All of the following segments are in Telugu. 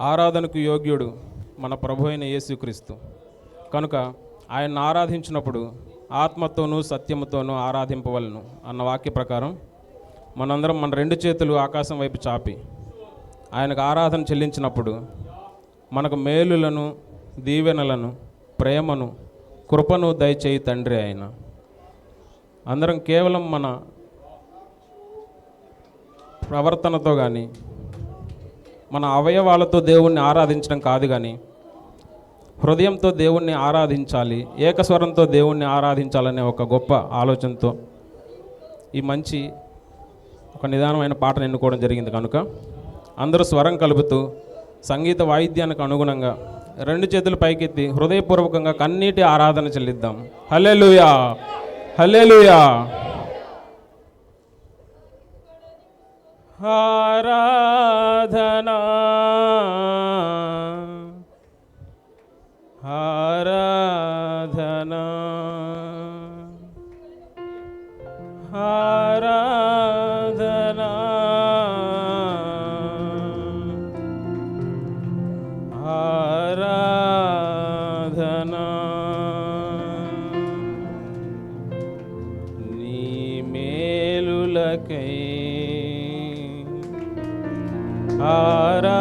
ఆరాధనకు యోగ్యుడు మన ప్రభు అయిన యేసుక్రీస్తు. కనుక ఆయన్ని ఆరాధించినప్పుడు ఆత్మతోనూ సత్యముతోనూ ఆరాధింపవలను అన్న వాక్య ప్రకారం మనందరం మన రెండు చేతులు ఆకాశం వైపు చాపి ఆయనకు ఆరాధన చెల్లించినప్పుడు మనకు మేలులను దీవెనలను ప్రేమను కృపను దయచేయి తండ్రి ఆయన. అందరం కేవలం మన ప్రవర్తనతో కానీ మన అవయవాలతో దేవుణ్ణి ఆరాధించడం కాదు కానీ హృదయంతో దేవుణ్ణి ఆరాధించాలి ఏకస్వరంతో దేవుణ్ణి ఆరాధించాలనే ఒక గొప్ప ఆలోచనతో ఈ మంచి ఒక నిదానమైన పాటను ఎన్నుకోవడం జరిగింది కనుక అందరూ స్వరం కలుపుతూ సంగీత వాయిద్యానికి అనుగుణంగా రెండు చేతులు పైకెత్తి హృదయపూర్వకంగా కన్నీటి ఆరాధన చెల్లిద్దాం. హల్లెలూయా! హారా సాధనా ఆరాధనా ఆరాధనా ఆరాధనా నీ మేలులకై ఆరాధనా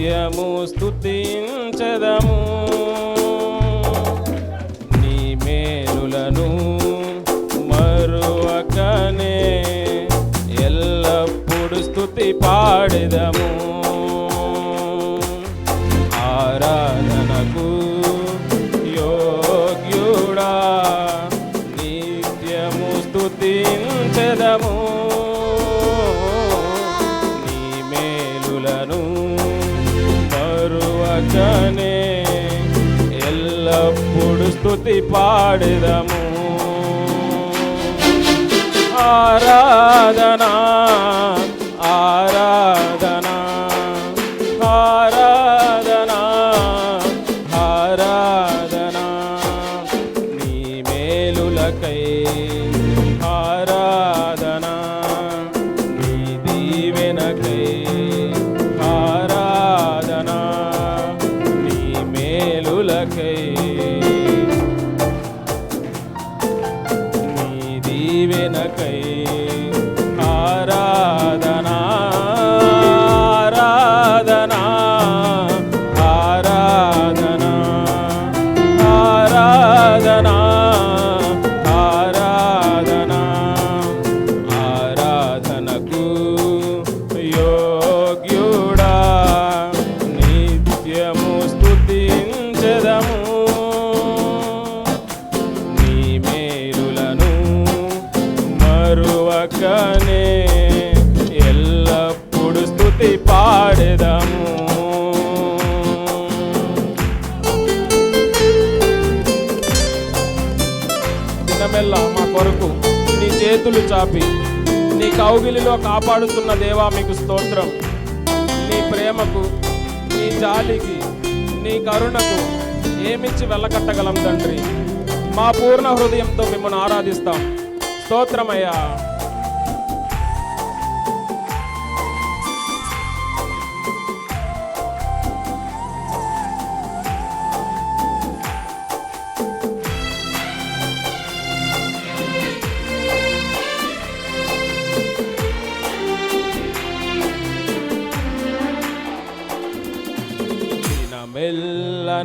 నిత్యము స్థుతించదము నీ మేలులను మరువకనే ఎల్లప్పుడు స్థుతి పాడెదము. స్థుతి పాడదము. ఆరాధనా ఆరాధనా ఆరాధనా ఆరాధనా. నీ మేలులకై ఆరాధనా నీ దీవెనకై ఆరాధనా. నీ మేలులకై పాడెదము. దినమెల్లా మా కొరకు నీ చేతులు చాపి నీ కౌగిలిలో కాపాడుతున్న దేవా మీకు స్తోత్రం. నీ ప్రేమకు నీ జాలికి నీ కరుణకు ఏమిచ్చి వెళ్ళకట్టగలం తండ్రి? మా పూర్ణ హృదయంతో మిమ్మల్ని ఆరాధిస్తాం. స్తోత్రమయ్యా.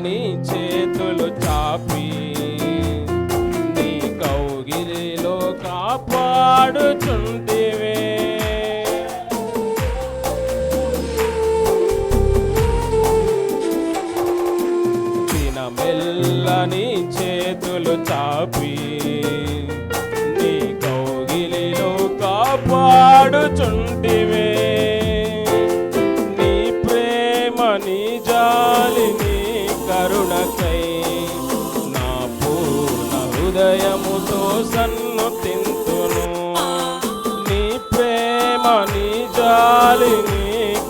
నీ చేతులు చాపి నీ కౌగిలిలో కాపాడుచుంటివే. దిన చేతులు చాపి హృదయముతో సన్ను తింతును. నీ ప్రేమ నీ జాలి నీ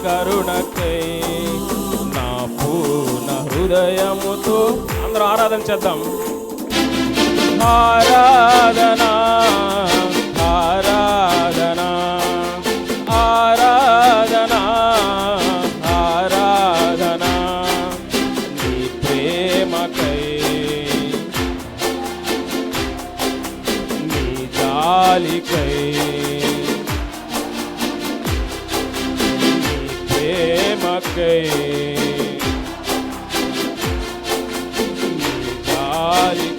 కరుణకై నా పూర్ణ హృదయముతో అందరూ ఆరాధన చేద్దాం. ఆరాధనా ఆరా జాలికై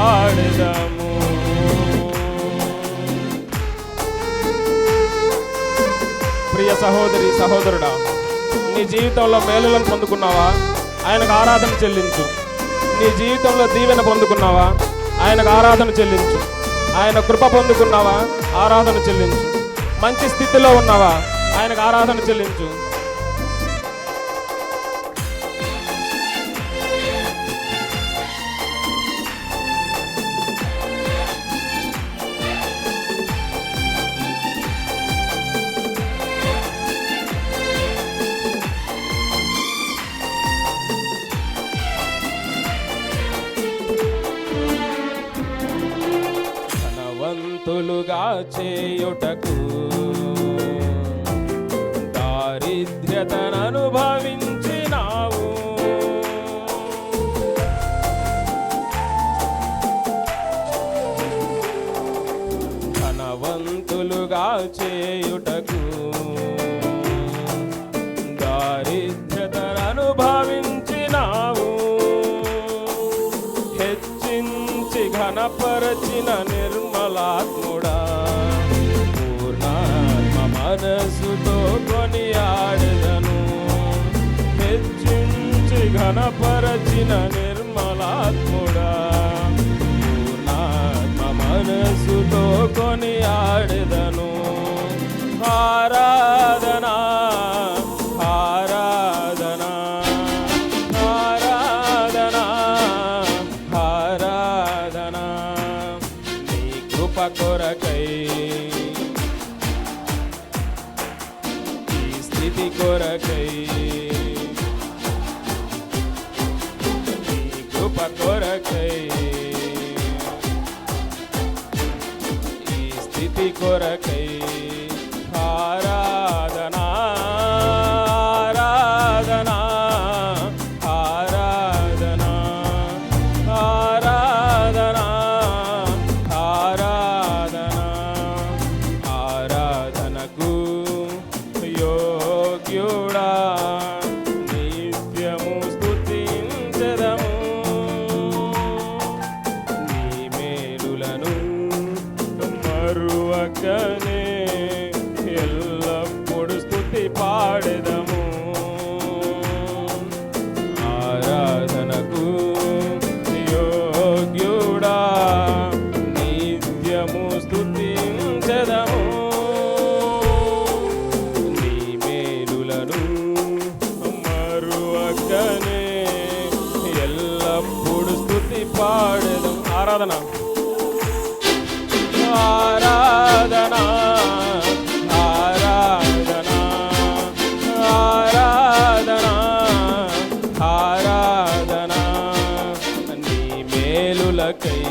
పాడదాము. ప్రియ సహోదరి సహోదరుడా నీ జీవితంలో మేలులను పొందుకున్నావా? ఆయనకు ఆరాధన చెల్లించు. నీ జీవితంలో దీవెన పొందుకున్నావా? ఆయనకు ఆరాధన చెల్లించు. ఆయన కృప పొందుకున్నావా? ఆరాధన చెల్లించు. మంచి స్థితిలో ఉన్నావా? ఆయనకు ఆరాధన చెల్లించు. ధనవంతులుగా చేయుటకు. దారిద్ర్యతను అనుభవించినావు ధనవంతులుగా చేయుటకు. దారిద్ర్యతను అనుభవించినావు హెచ్చించి ఘనపరచిన ఘనపరచిన నిర్మలాత్ముడా. పూర్ణాత్మ మనసుతో కొనియాడదను ఆరాధనా ఆరాధనా ఆరాధనా ఆరాధనా. నీ కృప కొరకై ఈ స్థితి కొరకై కృప కొరకై ఈ స్థితి కొరకై మరువకనే ఎల్లప్పుడు స్థుతి పాడెదము. ఆరాధనకు యోగ్యుడా నిత్యము స్తుతించదము నీ మేలులను మరువకనే ఎల్లప్పుడు స్థుతి పాడెదం ఆరాధన. భక్తులకై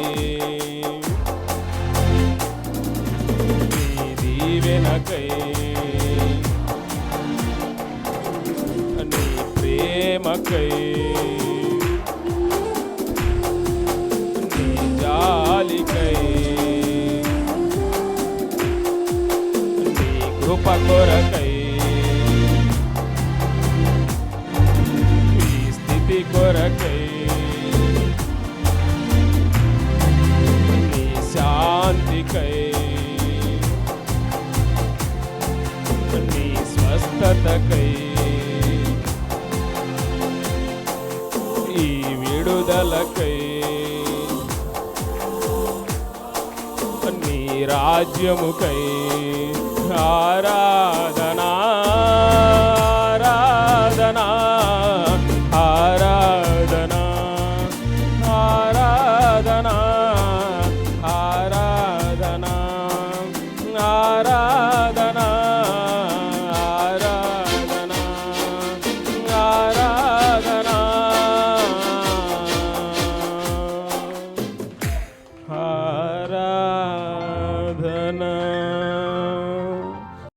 దీవెనకై నీ ప్రేమకై. నీ జాలికై. నీ కృప కొరకై. నీ స్థితి కొరకై. శాంతికై నీ స్వస్థతకై ఈ విడుదలకై నీ రాజ్యముకై ఆరాధనా